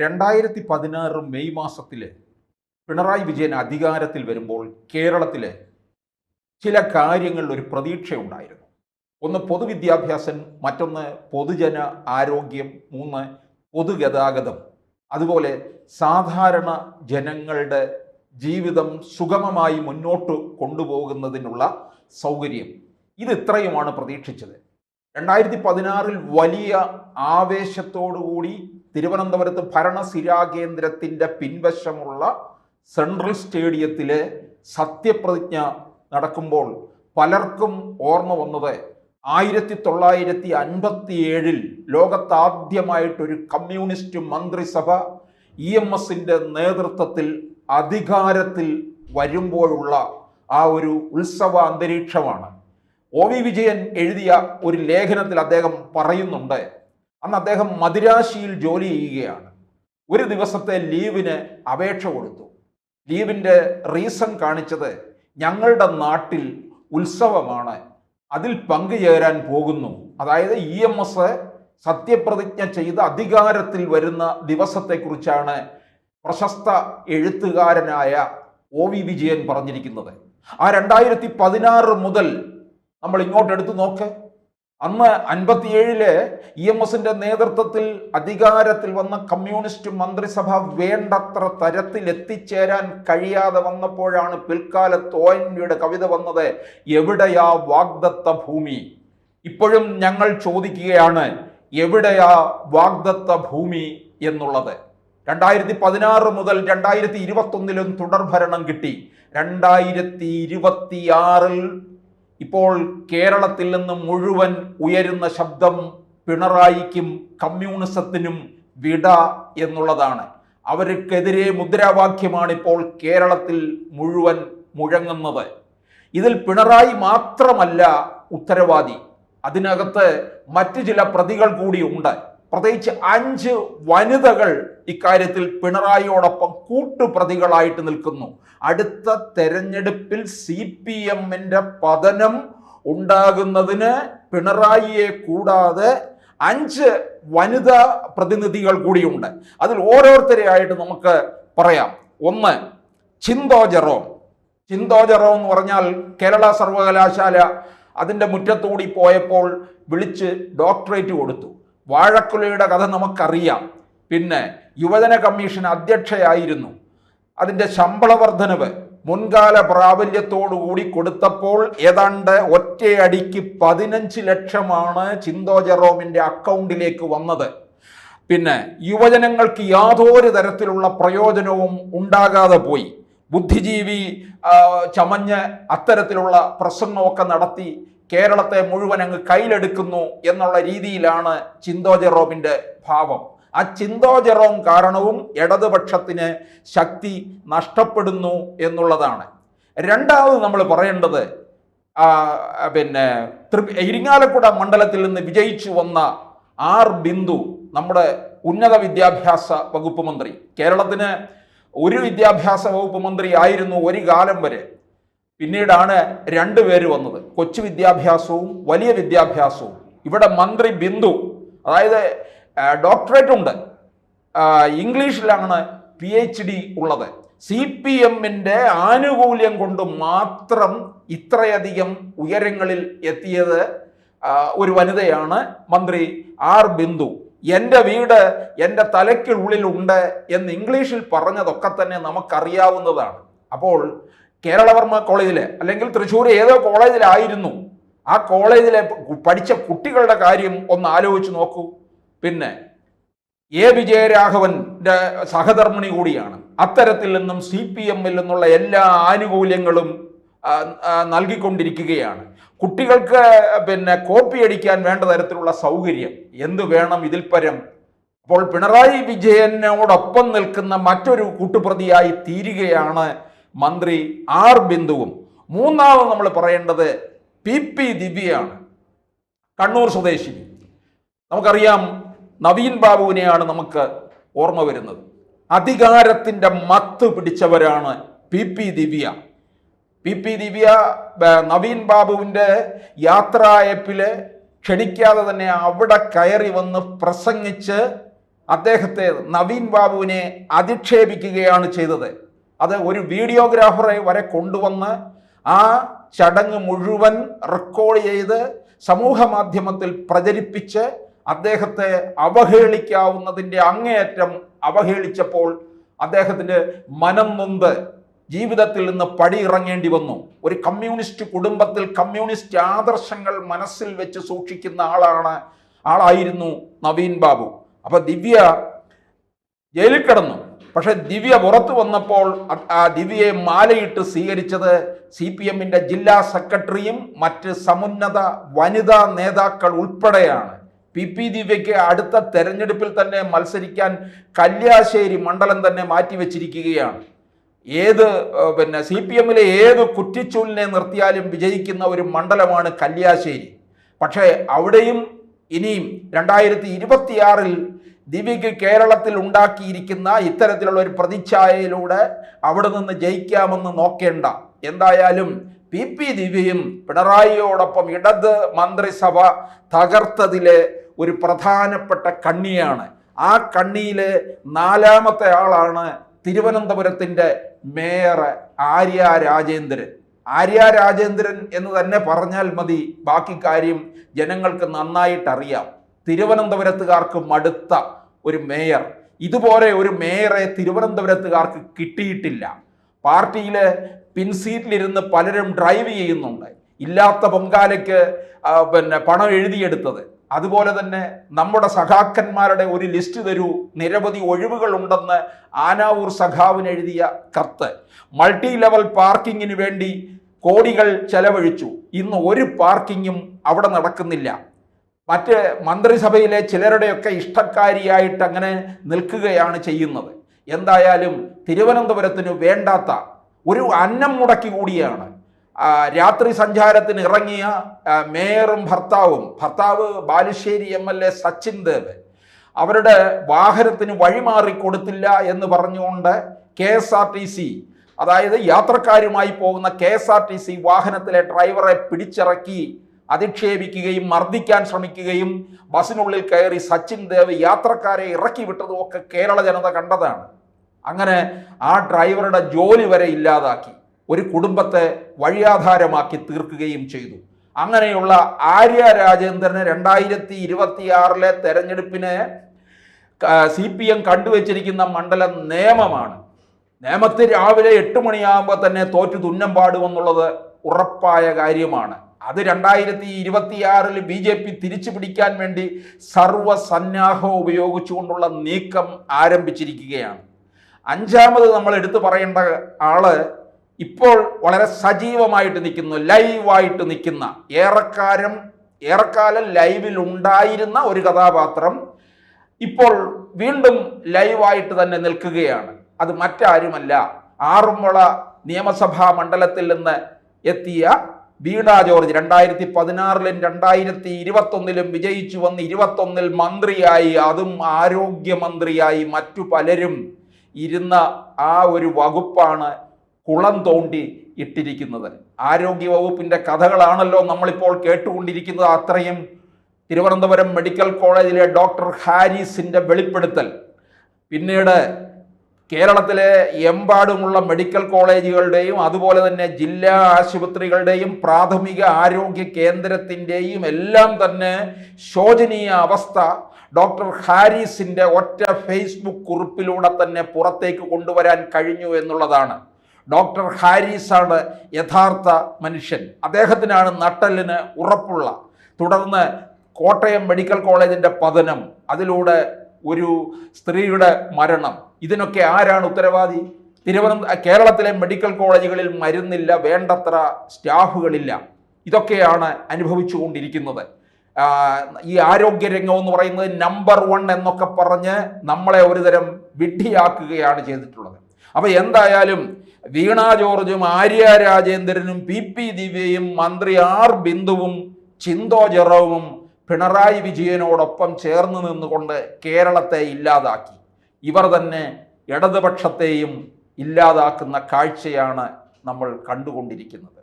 രണ്ടായിരത്തി പതിനാറ് മെയ് മാസത്തിൽ പിണറായി വിജയൻ അധികാരത്തിൽ വരുമ്പോൾ കേരളത്തിൽ ചില കാര്യങ്ങളിൽ ഒരു പ്രതീക്ഷയുണ്ടായിരുന്നു. ഒന്ന് പൊതുവിദ്യാഭ്യാസം മറ്റൊന്ന് പൊതുജന ആരോഗ്യം മൂന്ന് പൊതുഗതാഗതം. അതുപോലെ സാധാരണ ജനങ്ങളുടെ ജീവിതം സുഗമമായി മുന്നോട്ട് കൊണ്ടുപോകുന്നതിനുള്ള സൗകര്യം. ഇത് ഇത്രയുമാണ് പ്രതീക്ഷിച്ചത്. രണ്ടായിരത്തി പതിനാറിൽ വലിയ ആവേശത്തോടുകൂടി തിരുവനന്തപുരത്ത് ഭരണസിരാ കേന്ദ്രത്തിന്റെ പിൻവശമുള്ള സെൻട്രൽ സ്റ്റേഡിയത്തിലെ സത്യപ്രതിജ്ഞ നടക്കുമ്പോൾ പലർക്കും ഓർമ്മ വന്നത് ആയിരത്തി തൊള്ളായിരത്തി അൻപത്തി ഏഴിൽ ലോകത്താദ്യമായിട്ടൊരു കമ്മ്യൂണിസ്റ്റ് മന്ത്രിസഭ ഇ എം എസിന്റെ നേതൃത്വത്തിൽ അധികാരത്തിൽ വരുമ്പോഴുള്ള ആ ഒരു ഉത്സവ അന്തരീക്ഷമാണ്. ഒ വി വിജയൻ എഴുതിയ ഒരു ലേഖനത്തിൽ അദ്ദേഹം പറയുന്നുണ്ട് അന്ന് അദ്ദേഹം മദിരാശിയിൽ ജോലി ചെയ്യുകയാണ്. ഒരു ദിവസത്തെ ലീവിന് അപേക്ഷ കൊടുത്തു. ലീവിന്റെ റീസൺ കാണിച്ചത് ഞങ്ങളുടെ നാട്ടിൽ ഉത്സവമാണ്. അതിൽ പങ്കുചേരാൻ പോകുന്നു. അതായത് ഇ എം എസ് സത്യപ്രതിജ്ഞ ചെയ്ത് അധികാരത്തിൽ വരുന്ന ദിവസത്തെക്കുറിച്ചാണ് പ്രശസ്ത എഴുത്തുകാരനായ ഒ വി വിജയൻ പറഞ്ഞിരിക്കുന്നത്. ആ രണ്ടായിരത്തി പതിനാറ് മുതൽ നമ്മൾ ഇങ്ങോട്ട് എടുത്തു നോക്ക്. അന്ന് അൻപത്തിയേഴിൽ ഇ എം എസിന്റെ നേതൃത്വത്തിൽ അധികാരത്തിൽ വന്ന കമ്മ്യൂണിസ്റ്റ് മന്ത്രിസഭ വേണ്ടത്ര തരത്തിൽ എത്തിച്ചേരാൻ കഴിയാതെ വന്നപ്പോഴാണ് പിൽക്കാലത്ത് ഒ എൻ വിയുടെ കവിത വന്നത് എവിടെയാ വാഗ്ദത്ത ഭൂമി? ഇപ്പോഴും ഞങ്ങൾ ചോദിക്കുകയാണ് എവിടെയാ വാഗ്ദത്ത ഭൂമി? എന്നുള്ളത്. രണ്ടായിരത്തി പതിനാറ് മുതൽ രണ്ടായിരത്തി ഇരുപത്തൊന്നിലും തുടർഭരണം കിട്ടി. രണ്ടായിരത്തി ഇരുപത്തിയാറിൽ ഇപ്പോൾ കേരളത്തിൽ നിന്ന് മുഴുവൻ ഉയരുന്ന ശബ്ദം പിണറായിക്കും കമ്മ്യൂണിസത്തിനും വിട എന്നുള്ളതാണ്. അവർക്കെതിരെ മുദ്രാവാക്യമാണ് ഇപ്പോൾ കേരളത്തിൽ മുഴുവൻ മുഴങ്ങുന്നത്. ഇതിൽ പിണറായി മാത്രമല്ല ഉത്തരവാദി. അതിനകത്ത് മറ്റു ചില പ്രതികൾ കൂടി ഉണ്ട്. പ്രത്യേകിച്ച് അഞ്ച് വനിതകൾ ഇക്കാര്യത്തിൽ പിണറായിയോടൊപ്പം കൂട്ടുപ്രതികളായിട്ട് നിൽക്കുന്നു. അടുത്ത തെരഞ്ഞെടുപ്പിൽ സി പി എമ്മിന്റെ പതനം ഉണ്ടാകുന്നതിന് പിണറായിയെ കൂടാതെ അഞ്ച് വനിതാ പ്രതിനിധികൾ കൂടിയുണ്ട്. അതിൽ ഓരോരുത്തരെയായിട്ട് നമുക്ക് പറയാം. ഒന്ന് ചിന്തോ ജെറോം. ചിന്തോ ജെറോം എന്ന് പറഞ്ഞാൽ കേരള സർവകലാശാല അതിന്റെ മുറ്റത്തൂടി പോയപ്പോൾ വിളിച്ച് ഡോക്ടറേറ്റ് കൊടുത്തു. വാഴക്കുലയുടെ കഥ നമുക്കറിയാം. പിന്നെ യുവജന കമ്മീഷൻ അധ്യക്ഷയായിരുന്നു. അതിന്റെ ശമ്പള വർധനവ് മുൻകാല പ്രാബല്യത്തോടുകൂടി കൊടുത്തപ്പോൾ ഏതാണ്ട് ഒറ്റയടിക്ക് പതിനഞ്ച് ലക്ഷമാണ് ചിന്തോ ജെറോമിന്റെ അക്കൗണ്ടിലേക്ക് വന്നത്. പിന്നെ യുവജനങ്ങൾക്ക് യാതൊരു തരത്തിലുള്ള പ്രയോജനവും ഉണ്ടാകാതെ പോയി. ബുദ്ധിജീവി ചമഞ്ഞ് അത്തരത്തിലുള്ള പ്രസംഗമൊക്കെ നടത്തി കേരളത്തെ മുഴുവൻ അങ്ങ് കയ്യിലെടുക്കുന്നു എന്നുള്ള രീതിയിലാണ് ചിന്തോ ജെറോമിന്റെ ഭാവം. ആ ചിന്തോ ജെറോം കാരണവും ഇടതുപക്ഷത്തിന് ശക്തി നഷ്ടപ്പെടുന്നു എന്നുള്ളതാണ്. രണ്ടാമത് നമ്മൾ പറയേണ്ടത് പിന്നെ ഇരിങ്ങാലക്കുട മണ്ഡലത്തിൽ നിന്ന് വിജയിച്ചു വന്ന ആർ ബിന്ദു നമ്മുടെ ഉന്നത വിദ്യാഭ്യാസ വകുപ്പ് മന്ത്രി. കേരളത്തിന് ഒരു വിദ്യാഭ്യാസ വകുപ്പ് മന്ത്രി ആയിരുന്നു ഒരു കാലം വരെ. പിന്നീടാണ് രണ്ടുപേര് വന്നത്. കൊച്ചു വിദ്യാഭ്യാസവും വലിയ വിദ്യാഭ്യാസവും. ഇവിടെ മന്ത്രി ബിന്ദു അതായത് ഡോക്ടറേറ്റ് ഉണ്ട്. ഇംഗ്ലീഷിലാണ് പി എച്ച് ഡി ഉള്ളത്. സി പി എമ്മിന്റെ ആനുകൂല്യം കൊണ്ട് മാത്രം ഇത്രയധികം ഉയരങ്ങളിൽ എത്തിയത് ഒരു വനിതയാണ് മന്ത്രി ആർ ബിന്ദു. എന്റെ വീട് എന്റെ തലയ്ക്കുള്ളിലുണ്ട് എന്ന് ഇംഗ്ലീഷിൽ പറഞ്ഞതൊക്കെ തന്നെ നമുക്കറിയാവുന്നതാണ്. അപ്പോൾ കേരളവർമ്മ കോളേജിലെ അല്ലെങ്കിൽ തൃശ്ശൂർ ഏതോ കോളേജിലായിരുന്നു. ആ കോളേജിലെ പഠിച്ച കുട്ടികളുടെ കാര്യം ഒന്ന് ആലോചിച്ച് നോക്കൂ. പിന്നെ എ വിജയരാഘവന്റെ സഹധർമ്മിണി കൂടിയാണ്. അത്തരത്തിൽ നിന്നും സി പി എമ്മിൽ നിന്നുള്ള എല്ലാ ആനുകൂല്യങ്ങളും നൽകിക്കൊണ്ടിരിക്കുകയാണ്. കുട്ടികൾക്ക് പിന്നെ കോപ്പി അടിക്കാൻ വേണ്ട തരത്തിലുള്ള സൗകര്യം എന്ത് വേണം ഇതിൽ പരം? അപ്പോൾ പിണറായി വിജയനോടൊപ്പം നിൽക്കുന്ന മറ്റൊരു കൂട്ടുപ്രതിയായി തീരുകയാണ് മന്ത്രി ആർ ബിന്ദുവും. മൂന്നാമത് നമ്മൾ പറയേണ്ടത് പി പി ദിവ്യയാണ്. കണ്ണൂർ സ്വദേശി. നമുക്കറിയാം നവീൻ ബാബുവിനെയാണ് നമുക്ക് ഓർമ്മ വരുന്നത്. അധികാരത്തിന്റെ മത്ത് പിടിച്ചവരാണ് P P Divya. P P Divya Naveen ബാബുവിന്റെ യാത്രായപ്പിൽ ക്ഷണിക്കാതെ തന്നെ അവിടെ കയറി വന്ന് പ്രസംഗിച്ച് അദ്ദേഹത്തെ നവീൻ ബാബുവിനെ അധിക്ഷേപിക്കുകയാണ് ചെയ്തത്. അത് ഒരു വീഡിയോഗ്രാഫറെ വരെ കൊണ്ടുവന്ന് ആ ചടങ്ങ് മുഴുവൻ റെക്കോർഡ് ചെയ്ത് സമൂഹ മാധ്യമത്തിൽ പ്രചരിപ്പിച്ച് അദ്ദേഹത്തെ അവഹേളിക്കാവുന്നതിന്റെ അങ്ങേയറ്റം അവഹേളിച്ചപ്പോൾ അദ്ദേഹത്തിന്റെ മനം നൊന്ത് ജീവിതത്തിൽ നിന്ന് പടിയിറങ്ങേണ്ടി വന്നു. ഒരു കമ്മ്യൂണിസ്റ്റ് കുടുംബത്തിൽ കമ്മ്യൂണിസ്റ്റ് ആദർശങ്ങൾ മനസ്സിൽ വെച്ച് സൂക്ഷിക്കുന്ന ആളാണ് ആളായിരുന്നു നവീൻ ബാബു. അപ്പൊ ദിവ്യ ജയിലിൽ കിടന്നു. പക്ഷെ ദിവ്യ പുറത്തു വന്നപ്പോൾ ആ ദിവ്യയെ മാലയിട്ട് സ്വീകരിച്ചത് സി പി എമ്മിന്റെ ജില്ലാ സെക്രട്ടറിയും മറ്റ് സമുന്നത വനിതാ നേതാക്കൾ ഉൾപ്പെടെയാണ്. പി പി ദിവ്യയ്ക്ക് അടുത്ത തെരഞ്ഞെടുപ്പിൽ തന്നെ മത്സരിക്കാൻ കല്യാശ്ശേരി മണ്ഡലം തന്നെ മാറ്റിവെച്ചിരിക്കുകയാണ്. ഏത് പിന്നെ സി പി എമ്മിലെ ഏത് കുറ്റിച്ചൂലിനെ നിർത്തിയാലും വിജയിക്കുന്ന ഒരു മണ്ഡലമാണ് കല്യാശ്ശേരി. പക്ഷേ അവിടെയും ഇനിയും രണ്ടായിരത്തി ഇരുപത്തിയാറിൽ ദിവ്യയ്ക്ക് കേരളത്തിൽ ഉണ്ടാക്കിയിരിക്കുന്ന ഇത്തരത്തിലുള്ള ഒരു പ്രതിച്ഛായയിലൂടെ അവിടെ നിന്ന് ജയിക്കാമെന്ന് നോക്കേണ്ട. എന്തായാലും പി. പി. ദിവ്യയും പിണറായിയോടൊപ്പം ഇടത് മന്ത്രിസഭ തകർത്തതിലെ ഒരു പ്രധാനപ്പെട്ട കണ്ണിയാണ്. ആ കണ്ണിയിലെ നാലാമത്തെ ആളാണ് തിരുവനന്തപുരത്തിന്റെ മേയർ ആര്യ രാജേന്ദ്രൻ. ആര്യ രാജേന്ദ്രൻ എന്ന് തന്നെ പറഞ്ഞാൽ മതി. ബാക്കി കാര്യം ജനങ്ങൾക്ക് നന്നായിട്ട് അറിയാം തിരുവനന്തപുരത്തുകാർക്ക് മടുത്ത ഒരു മേയർ. ഇതുപോലെ ഒരു മേയറെ തിരുവനന്തപുരത്തുകാർക്ക് കിട്ടിയിട്ടില്ല. പാർട്ടിയിലെ പിൻസീറ്റിലിരുന്ന് പലരും ഡ്രൈവ് ചെയ്യുന്നുണ്ട്. ഇല്ലാത്ത പൊങ്കാലയ്ക്ക് പിന്നെ പണം എഴുതിയെടുത്തത്. അതുപോലെ തന്നെ നമ്മുടെ സഖാക്കന്മാരുടെ ഒരു ലിസ്റ്റ് തരൂ നിരവധി ഒഴിവുകളുണ്ടെന്ന് ആനാവൂർ സഖാവിന് എഴുതിയ കത്ത്. മൾട്ടി ലെവൽ പാർക്കിങ്ങിന് വേണ്ടി കോടികൾ ചെലവഴിച്ചു. ഇന്ന് ഒരു പാർക്കിങ്ങും അവിടെ നടക്കുന്നില്ല. മറ്റ് മന്ത്രിസഭയിലെ ചിലരുടെയൊക്കെ ഇഷ്ടക്കാരിയായിട്ട് അങ്ങനെ നിൽക്കുകയാണ് ചെയ്യുന്നത്. എന്തായാലും തിരുവനന്തപുരത്തിന് വേണ്ടാത്ത ഒരു അന്നം മുടക്കി കൂടിയാണ്. രാത്രി സഞ്ചാരത്തിന് ഇറങ്ങിയ മേയറും ഭർത്താവും ഭർത്താവ് Balussery M L A Sachin Dev അവരുടെ വാഹനത്തിന് വഴിമാറി കൊടുത്തില്ല എന്ന് പറഞ്ഞുകൊണ്ട് K S R T C അതായത് യാത്രക്കാരുമായി പോകുന്ന K S R T C വാഹനത്തിലെ ഡ്രൈവറെ പിടിച്ചിറക്കി അധിക്ഷേപിക്കുകയും മർദ്ദിക്കാൻ ശ്രമിക്കുകയും ബസ്സിനുള്ളിൽ കയറി സച്ചിൻ ദേവ് യാത്രക്കാരെ ഇറക്കി വിട്ടതും ഒക്കെ കേരള ജനത കണ്ടതാണ്. അങ്ങനെ ആ ഡ്രൈവറുടെ ജോലി വരെ ഇല്ലാതാക്കി. ഒരു കുടുംബത്തെ വഴിയാധാരമാക്കി തീർക്കുകയും ചെയ്തു. അങ്ങനെയുള്ള ആര്യ രാജേന്ദ്രന് രണ്ടായിരത്തി ഇരുപത്തിയാറിലെ തെരഞ്ഞെടുപ്പിന് സി പി എം കണ്ടുവച്ചിരിക്കുന്ന മണ്ഡലം നിയമമാണ്. നിയമത്തിൽ രാവിലെ എട്ട് മണിയാകുമ്പോൾ തന്നെ തോറ്റു തുന്നം പാടുമെന്നുള്ളത് ഉറപ്പായ കാര്യമാണ്. അത് രണ്ടായിരത്തി ഇരുപത്തിയാറിൽ ബി ജെ പി തിരിച്ചു പിടിക്കാൻ വേണ്ടി സർവസന്നാഹം ഉപയോഗിച്ചുകൊണ്ടുള്ള നീക്കം ആരംഭിച്ചിരിക്കുകയാണ്. അഞ്ചാമത് നമ്മൾ എടുത്തു പറയേണ്ട ആൾ ഇപ്പോൾ വളരെ സജീവമായിട്ട് നിൽക്കുന്നു ലൈവായിട്ട് നിൽക്കുന്ന ഏറെക്കാലം ഏറെക്കാലം ലൈവിൽ ഉണ്ടായിരുന്ന ഒരു കഥാപാത്രം ഇപ്പോൾ വീണ്ടും ലൈവായിട്ട് തന്നെ നിൽക്കുകയാണ്. അത് മറ്റാരുമല്ല ആറന്മുള നിയമസഭാ മണ്ഡലത്തിൽ നിന്ന് എത്തിയ വീണ ജോർജ് രണ്ടായിരത്തി പതിനാറിലും രണ്ടായിരത്തി ഇരുപത്തൊന്നിലും വിജയിച്ചു വന്ന് ഇരുപത്തൊന്നിൽ മന്ത്രിയായി. അതും ആരോഗ്യമന്ത്രിയായി. മറ്റു പലരും ഇരുന്ന ആ ഒരു വകുപ്പാണ് കുളം തോണ്ടി ഇട്ടിരിക്കുന്നത്. ആരോഗ്യ വകുപ്പിന്റെ കഥകളാണല്ലോ നമ്മളിപ്പോൾ കേട്ടുകൊണ്ടിരിക്കുന്നത്. അത്രയും തിരുവനന്തപുരം മെഡിക്കൽ കോളേജിലെ ഡോക്ടർ ഹാരിസിന്റെ വെളിപ്പെടുത്തൽ. പിന്നീട് കേരളത്തിലെ എമ്പാടുമുള്ള മെഡിക്കൽ കോളേജുകളുടെയും അതുപോലെ തന്നെ ജില്ലാ ആശുപത്രികളുടെയും പ്രാഥമിക ആരോഗ്യ കേന്ദ്രത്തിന്റെയും എല്ലാം തന്നെ ശോചനീയ അവസ്ഥ. ഡോക്ടർ ഹാരിസിന്റെ ഒറ്റ ഫേസ്ബുക്ക് കുറിപ്പിലൂടെ തന്നെ പുറത്തേക്ക് കൊണ്ടുവരാൻ കഴിഞ്ഞു എന്നുള്ളതാണ്. ഡോക്ടർ ഹാരിസാണ് യഥാർത്ഥ മനുഷ്യൻ. അദ്ദേഹത്തിനാണ് നട്ടലിന് ഉറപ്പുള്ള. തുടർന്ന് കോട്ടയം മെഡിക്കൽ കോളേജിന്റെ പതനം. അതിലൂടെ ഒരു സ്ത്രീയുടെ മരണം. ഇതിനൊക്കെ ആരാണ് ഉത്തരവാദി? തിരുവനന്ത കേരളത്തിലെ മെഡിക്കൽ കോളേജുകളിൽ മരുന്നില്ല വേണ്ടത്ര സ്റ്റാഫുകളില്ല. ഇതൊക്കെയാണ് അനുഭവിച്ചുകൊണ്ടിരിക്കുന്നത്. ഈ ആരോഗ്യരംഗം എന്ന് പറയുന്നത് നമ്പർ വൺ എന്നൊക്കെ പറഞ്ഞ് നമ്മളെ ഒരുതരം വിഡ്ഢിയാക്കുകയാണ് ചെയ്തിട്ടുള്ളത്. അപ്പോൾ എന്തായാലും വീണ ജോർജും ആര്യ രാജേന്ദ്രനും പി പി ദിവ്യയും മന്ത്രി ആർ ബിന്ദുവും ചിന്തോ ജെറോവും പിണറായി വിജയനോടൊപ്പം ചേർന്ന് നിന്നുകൊണ്ട് കേരളത്തെ ഇല്ലാതാക്കി. ഇവർ തന്നെ ഇടതുപക്ഷത്തെയും ഇല്ലാതാക്കുന്ന കാഴ്ചയാണ് നമ്മൾ കണ്ടുകൊണ്ടിരിക്കുന്നത്.